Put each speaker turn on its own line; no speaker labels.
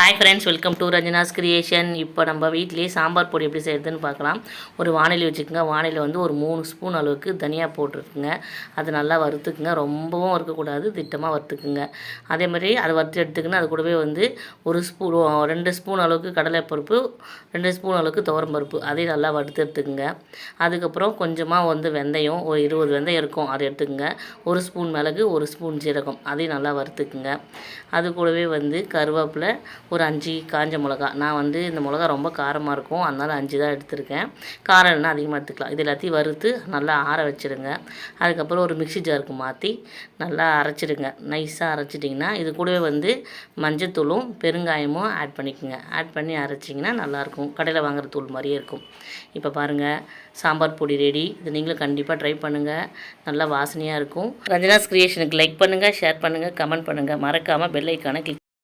Hi friends welcome to Ranjana's creation இப்போ நம்ம வீட்டிலேயே சாம்பார் பொடி எப்படி செய்யறதுன்னு பார்க்கலாம். ஒரு வானிலை வச்சுக்கோங்க. வானிலை வந்து ஒரு மூணு ஸ்பூன் அளவுக்கு தனியாக போட்டுருக்குங்க. அது நல்லா வறுத்துக்குங்க. ரொம்பவும் வறுக்கக்கூடாது. திட்டமாக வறுத்துக்குங்க. அதே மாதிரி அதை வறுத்து எடுத்துக்கின்னு அது கூடவே வந்து ஒரு ஸ்பூன் ரெண்டு ஸ்பூன் அளவுக்கு கடலைப்பருப்பு ரெண்டு ஸ்பூன் அளவுக்கு துவரம்பருப்பு அதையும் நல்லா வறுத்து எடுத்துக்குங்க. அதுக்கப்புறம் கொஞ்சமாக வந்து வெந்தயம் ஒரு இருபது வெந்தயம் இருக்கும். அதை எடுத்துக்கோங்க. ஒரு ஸ்பூன் மிளகு ஒரு ஸ்பூன் ஜீரகம். அதையும் நல்லா வறுத்துக்குங்க. அது கூடவே வந்து கருவேப்பிலை ஒரு அஞ்சு காஞ்ச மிளகா. நான் வந்து இந்த மிளகா ரொம்ப காரமாக இருக்கும். அதனால் அஞ்சு தான் எடுத்திருக்கேன். காரம் இல்லைன்னா அதிகமாக எடுத்துக்கலாம். இது எல்லாத்தையும் வறுத்து நல்லா ஆற வச்சுருங்க. அதுக்கப்புறம் ஒரு மிக்ஸி ஜாருக்கு மாற்றி நல்லா அரைச்சிடுங்க. நைஸாக அரைச்சிட்டிங்கன்னா இது கூடவே வந்து மஞ்சத்தூளும் பெருங்காயமும் ஆட் பண்ணிக்கோங்க. ஆட் பண்ணி அரைச்சிங்கன்னா நல்லாயிருக்கும். கடையில் வாங்குற தூள் மாதிரியே இருக்கும். இப்போ பாருங்கள் சாம்பார் பொடி ரெடி இது நீங்களும் கண்டிப்பாக ட்ரை பண்ணுங்கள் நல்லா வாசனையாக இருக்கும். ரஞ்சனாஸ் கிரியேஷனுக்கு லைக் பண்ணுங்கள் ஷேர் பண்ணுங்கள் கமெண்ட் பண்ணுங்கள் மறக்காமல் பெல் ஐக்கானை கிளிக்